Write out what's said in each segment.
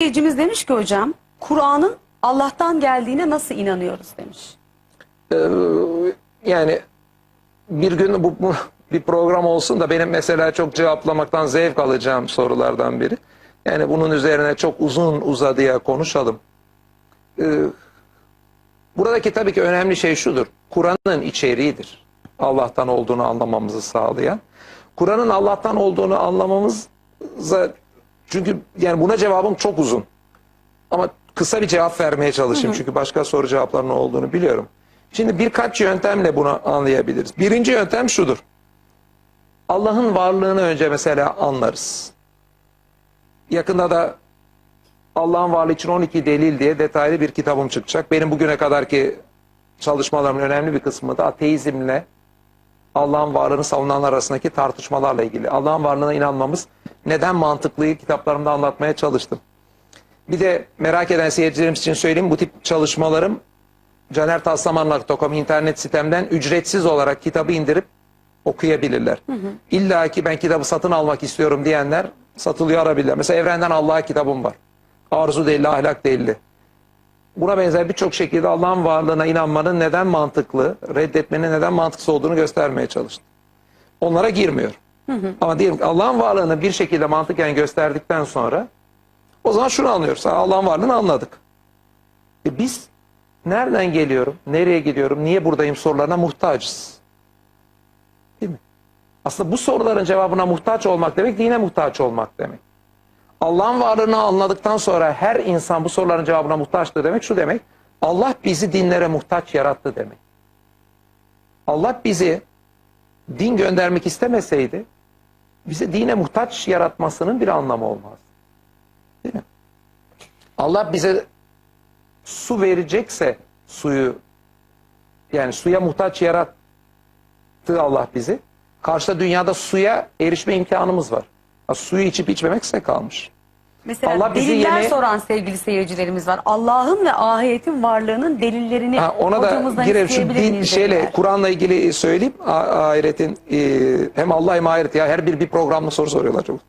Seyircimiz demiş ki hocam, Kur'an'ın Allah'tan geldiğine nasıl inanıyoruz demiş. Ee, yani bir gün bu, bu bir program olsun da benim mesela çok cevaplamaktan zevk alacağım sorulardan biri. Yani bunun üzerine çok uzun uzadıya konuşalım. Ee, buradaki tabii ki önemli şey şudur. Kur'an'ın içeriğidir. Allah'tan olduğunu anlamamızı sağlayan. Kur'an'ın Allah'tan olduğunu anlamamıza çünkü yani buna cevabım çok uzun. Ama kısa bir cevap vermeye çalışayım. Çünkü başka soru cevaplarının olduğunu biliyorum. Şimdi birkaç yöntemle bunu anlayabiliriz. Birinci yöntem şudur. Allah'ın varlığını önce mesela anlarız. Yakında da Allah'ın varlığı için 12 delil diye detaylı bir kitabım çıkacak. Benim bugüne kadarki çalışmalarımın önemli bir kısmı da ateizmle Allah'ın varlığını savunanlar arasındaki tartışmalarla ilgili. Allah'ın varlığına inanmamız neden mantıklıyı kitaplarımda anlatmaya çalıştım. Bir de merak eden seyircilerimiz için söyleyeyim bu tip çalışmalarım canertaslaman.com internet sitemden ücretsiz olarak kitabı indirip okuyabilirler. İlla ki ben kitabı satın almak istiyorum diyenler satılıyor arabilirler. Mesela Evrenden Allah'a kitabım var. Arzu delili, ahlak delili. Buna benzer birçok şekilde Allah'ın varlığına inanmanın neden mantıklı, reddetmenin neden mantıksız olduğunu göstermeye çalıştım. Onlara girmiyor. Ama diyelim ki Allah'ın varlığını bir şekilde mantıken gösterdikten sonra o zaman şunu anlıyoruz. Allah'ın varlığını anladık. E biz nereden geliyorum, nereye gidiyorum, niye buradayım sorularına muhtacız. Değil mi? Aslında bu soruların cevabına muhtaç olmak demek dine muhtaç olmak demek. Allah'ın varlığını anladıktan sonra her insan bu soruların cevabına muhtaçtır demek şu demek. Allah bizi dinlere muhtaç yarattı demek. Allah bizi din göndermek istemeseydi bizi dine muhtaç yaratmasının bir anlamı olmaz. Değil mi? Allah bize su verecekse suyu yani suya muhtaç yarattı Allah bizi. Karşıda dünyada suya erişme imkanımız var. Ha, suyu içip içmemek size kalmış. Mesela Allah bizi deliller yemeğe- soran sevgili seyircilerimiz var. Allah'ın ve ahiretin varlığının delillerini Ha, ona da girer şu din şeyle. Kur'an'la ilgili söyleyeyim. Ahiretin e, hem Allah hem ahiret ya her bir bir programda soru soruyorlar çok.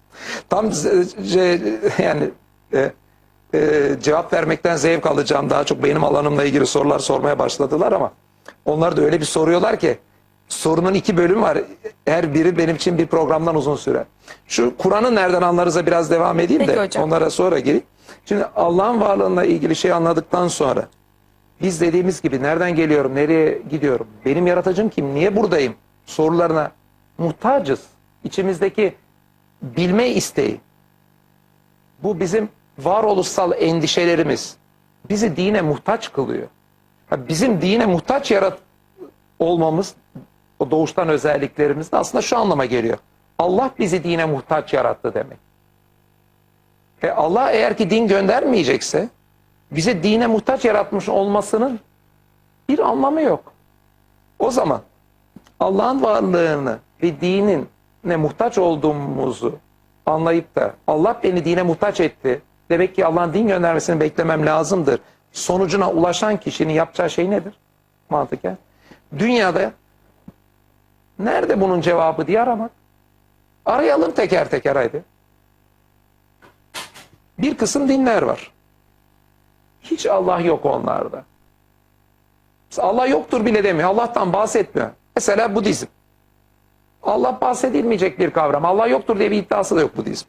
Tam ce- yani e, e, cevap vermekten zevk alacağım daha çok benim alanımla ilgili sorular sormaya başladılar ama onlar da öyle bir soruyorlar ki sorunun iki bölümü var. Her biri benim için bir programdan uzun sürer. Şu Kur'an'ı nereden anlarız'a biraz devam edeyim Peki de hocam. onlara sonra gireyim. Şimdi Allah'ın varlığıyla ilgili şey anladıktan sonra biz dediğimiz gibi nereden geliyorum, nereye gidiyorum, benim yaratıcım kim, niye buradayım sorularına muhtacız. İçimizdeki bilme isteği, bu bizim varoluşsal endişelerimiz bizi dine muhtaç kılıyor. Bizim dine muhtaç yarat olmamız, o doğuştan özelliklerimiz de aslında şu anlama geliyor. Allah bizi dine muhtaç yarattı demek. E Allah eğer ki din göndermeyecekse bize dine muhtaç yaratmış olmasının bir anlamı yok. O zaman Allah'ın varlığını ve dinin ne muhtaç olduğumuzu anlayıp da Allah beni dine muhtaç etti. Demek ki Allah'ın din göndermesini beklemem lazımdır. Sonucuna ulaşan kişinin yapacağı şey nedir? Mantıken. Dünyada nerede bunun cevabı diye aramak. Arayalım teker teker haydi. Bir kısım dinler var. Hiç Allah yok onlarda. Allah yoktur bile demiyor. Allah'tan bahsetmiyor. Mesela Budizm. Allah bahsedilmeyecek bir kavram. Allah yoktur diye bir iddiası da yok Budizm.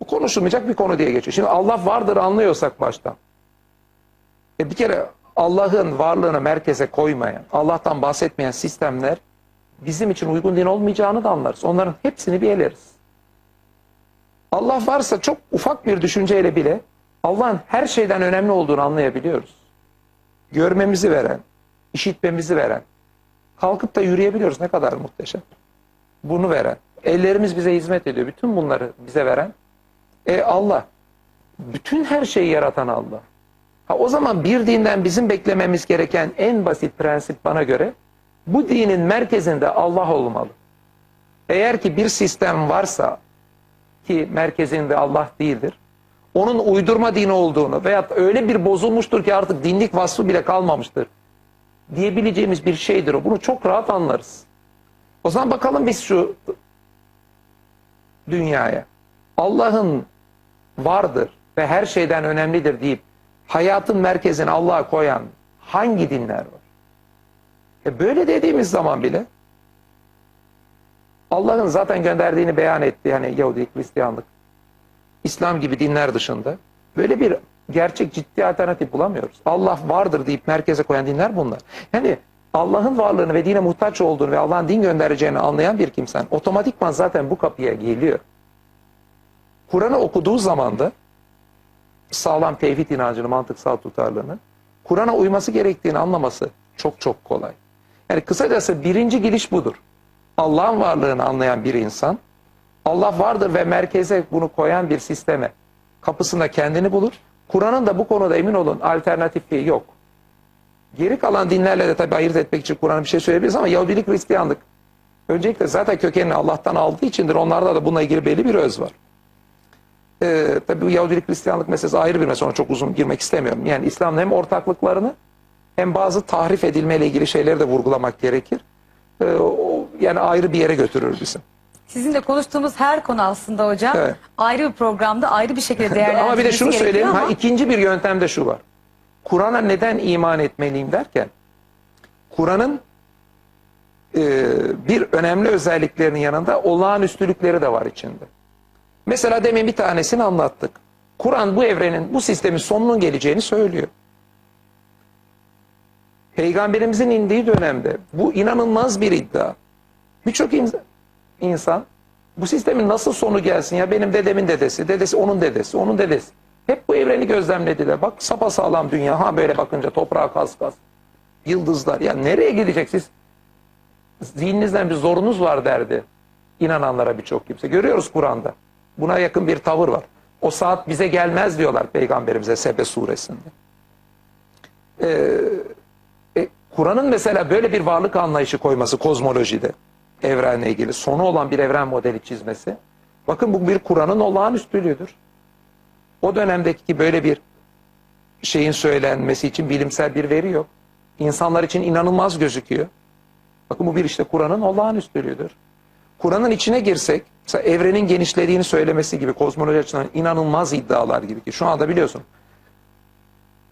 Bu konuşulmayacak bir konu diye geçiyor. Şimdi Allah vardır anlıyorsak baştan. E bir kere Allah'ın varlığını merkeze koymayan, Allah'tan bahsetmeyen sistemler bizim için uygun din olmayacağını da anlarız. Onların hepsini bir eleriz. Allah varsa çok ufak bir düşünceyle bile Allah'ın her şeyden önemli olduğunu anlayabiliyoruz. Görmemizi veren, işitmemizi veren, kalkıp da yürüyebiliyoruz ne kadar muhteşem. Bunu veren, ellerimiz bize hizmet ediyor. Bütün bunları bize veren e Allah. Bütün her şeyi yaratan Allah. Ha, o zaman bir dinden bizim beklememiz gereken en basit prensip bana göre bu dinin merkezinde Allah olmalı. Eğer ki bir sistem varsa ki merkezinde Allah değildir. Onun uydurma dini olduğunu veyahut öyle bir bozulmuştur ki artık dinlik vasfı bile kalmamıştır diyebileceğimiz bir şeydir o. Bunu çok rahat anlarız. O zaman bakalım biz şu dünyaya. Allah'ın vardır ve her şeyden önemlidir deyip hayatın merkezine Allah'a koyan hangi dinler var? E böyle dediğimiz zaman bile Allah'ın zaten gönderdiğini beyan ettiği hani Yahudilik, Hristiyanlık, İslam gibi dinler dışında böyle bir gerçek ciddi alternatif bulamıyoruz. Allah vardır deyip merkeze koyan dinler bunlar. Yani Allah'ın varlığını ve dine muhtaç olduğunu ve Allah'ın din göndereceğini anlayan bir kimsen otomatikman zaten bu kapıya geliyor. Kur'an'ı okuduğu zaman da sağlam tevhid inancını, mantıksal tutarlılığını, Kur'an'a uyması gerektiğini anlaması çok çok kolay. Yani kısacası birinci giriş budur. Allah'ın varlığını anlayan bir insan, Allah vardır ve merkeze bunu koyan bir sisteme kapısında kendini bulur. Kur'an'ın da bu konuda emin olun alternatifi yok. Geri kalan dinlerle de tabii ayırt etmek için Kur'an'a bir şey söyleyebiliriz ama Yahudilik, Hristiyanlık öncelikle zaten kökenini Allah'tan aldığı içindir. Onlarda da bununla ilgili belli bir öz var. Ee, tabii bu Yahudilik, Hristiyanlık meselesi ayrı bir mesele. Ona çok uzun girmek istemiyorum. Yani İslam'ın hem ortaklıklarını hem bazı tahrif edilmeyle ilgili şeyleri de vurgulamak gerekir. Ee, o, yani ayrı bir yere götürür bizim. Sizinle konuştuğumuz her konu aslında hocam Evet. ayrı bir programda ayrı bir şekilde değerlendirilmesi Ama bir de şunu söyleyeyim. ama Ha, ikinci bir yöntemde şu var. Kur'an'a neden iman etmeliyim derken Kur'an'ın e, bir önemli özelliklerinin yanında olağanüstülükleri de var içinde. Mesela demin bir tanesini anlattık. Kur'an bu evrenin, bu sistemin sonunun geleceğini söylüyor. Peygamberimizin indiği dönemde bu inanılmaz bir iddia. Birçok in- insan bu sistemin nasıl sonu gelsin ya benim dedemin dedesi, dedesi onun dedesi, onun dedesi. Hep bu evreni gözlemlediler. Bak sapasağlam dünya. Ha böyle bakınca toprağa kas kas. Yıldızlar. Ya nereye gidecek siz? Zihninizden bir zorunuz var derdi. İnananlara birçok kimse. Görüyoruz Kur'an'da. Buna yakın bir tavır var. O saat bize gelmez diyorlar Peygamberimize Sebe suresinde. Ee, e, Kur'an'ın mesela böyle bir varlık anlayışı koyması kozmolojide evrenle ilgili sonu olan bir evren modeli çizmesi. Bakın bu bir Kur'an'ın olağanüstülüğüdür. O dönemdeki böyle bir şeyin söylenmesi için bilimsel bir veri yok. İnsanlar için inanılmaz gözüküyor. Bakın bu bir işte Kur'an'ın olağanüstülüğüdür. Kur'an'ın içine girsek, mesela evrenin genişlediğini söylemesi gibi kozmoloji açısından inanılmaz iddialar gibi ki şu anda biliyorsun.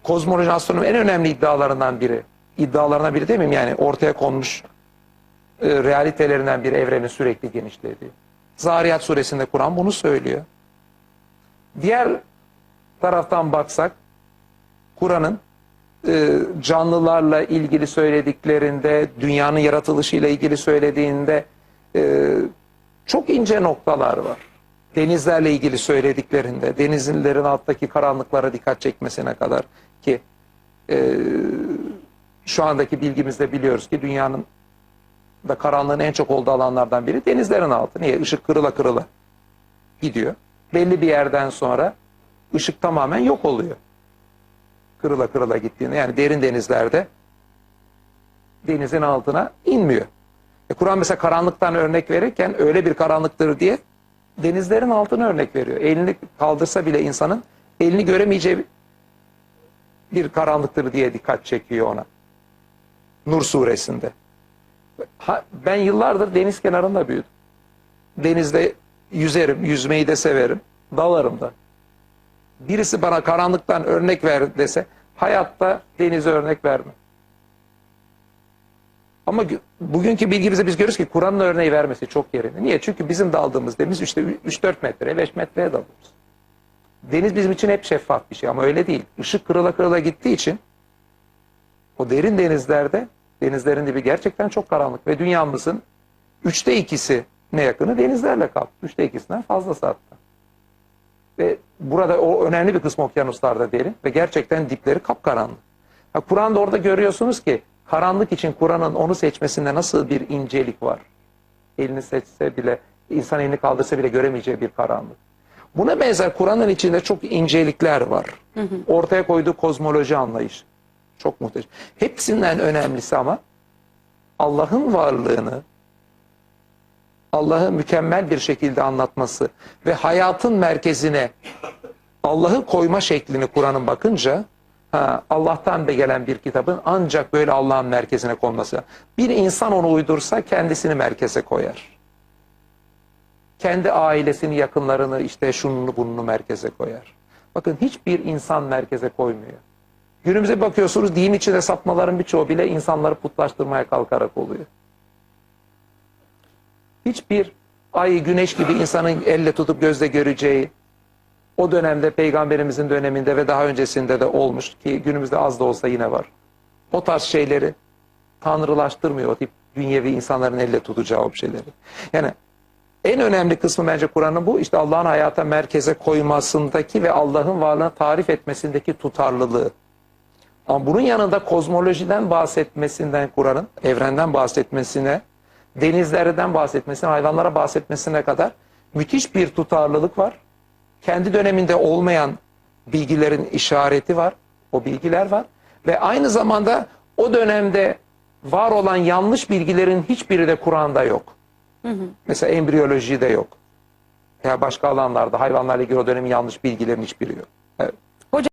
Kozmoloji astronomi en önemli iddialarından biri. İddialarından biri değil mi? Yani ortaya konmuş e, realitelerinden biri evrenin sürekli genişlediği. Zariyat suresinde Kur'an bunu söylüyor. Diğer taraftan baksak Kur'an'ın e, canlılarla ilgili söylediklerinde, dünyanın yaratılışıyla ilgili söylediğinde e, çok ince noktalar var. Denizlerle ilgili söylediklerinde, denizlerin alttaki karanlıklara dikkat çekmesine kadar ki e, şu andaki bilgimizde biliyoruz ki dünyanın da karanlığın en çok olduğu alanlardan biri denizlerin altı. Niye? Işık kırıla kırıla gidiyor. Belli bir yerden sonra ışık tamamen yok oluyor. Kırıla kırıla gittiğinde yani derin denizlerde denizin altına inmiyor. E, Kur'an mesela karanlıktan örnek verirken öyle bir karanlıktır diye denizlerin altına örnek veriyor. Elini kaldırsa bile insanın elini göremeyeceği bir karanlıktır diye dikkat çekiyor ona. Nur suresinde. Ha, ben yıllardır deniz kenarında büyüdüm. Denizde yüzerim, yüzmeyi de severim, dalarım da. Birisi bana karanlıktan örnek ver dese hayatta denize örnek vermem. Ama gü- bugünkü bilgimizde biz görüyoruz ki Kur'an'ın örneği vermesi çok yerinde. Niye? Çünkü bizim daldığımız deniz işte 3-4 metre, 5 metreye dalıyoruz. Deniz bizim için hep şeffaf bir şey ama öyle değil. Işık kırıla kırıla gittiği için o derin denizlerde denizlerin dibi gerçekten çok karanlık ve dünyamızın üçte ikisi ne yakını denizlerle kaplı. Üçte ikisinden fazlası hatta. Ve burada o önemli bir kısmı okyanuslarda derin ve gerçekten dipleri kapkaranlık. Kur'an'da orada görüyorsunuz ki karanlık için Kur'an'ın onu seçmesinde nasıl bir incelik var. Elini seçse bile, insan elini kaldırsa bile göremeyeceği bir karanlık. Buna benzer Kur'an'ın içinde çok incelikler var. Ortaya koyduğu kozmoloji anlayışı. Çok muhteşem. Hepsinden önemlisi ama Allah'ın varlığını Allah'ı mükemmel bir şekilde anlatması ve hayatın merkezine Allah'ı koyma şeklini Kur'an'ın bakınca ha, Allah'tan da gelen bir kitabın ancak böyle Allah'ın merkezine konması. Bir insan onu uydursa kendisini merkeze koyar. kendi ailesini, yakınlarını, işte şununu bununu merkeze koyar. Bakın hiçbir insan merkeze koymuyor. Günümüze bakıyorsunuz din içinde sapmaların birçoğu bile insanları putlaştırmaya kalkarak oluyor. Hiçbir ay, güneş gibi insanın elle tutup gözle göreceği, o dönemde peygamberimizin döneminde ve daha öncesinde de olmuş ki günümüzde az da olsa yine var. O tarz şeyleri tanrılaştırmıyor o tip dünyevi insanların elle tutacağı objeleri. Yani en önemli kısmı bence Kur'an'ın bu işte Allah'ın hayata merkeze koymasındaki ve Allah'ın varlığını tarif etmesindeki tutarlılığı. Ama bunun yanında kozmolojiden bahsetmesinden Kur'an'ın, evrenden bahsetmesine, denizlerden bahsetmesine, hayvanlara bahsetmesine kadar müthiş bir tutarlılık var. Kendi döneminde olmayan bilgilerin işareti var, o bilgiler var. Ve aynı zamanda o dönemde var olan yanlış bilgilerin hiçbiri de Kur'an'da yok. Mesela embriyolojide yok. Ya başka alanlarda hayvanlarla ilgili o dönemin yanlış bilgilerin hiçbiri yok.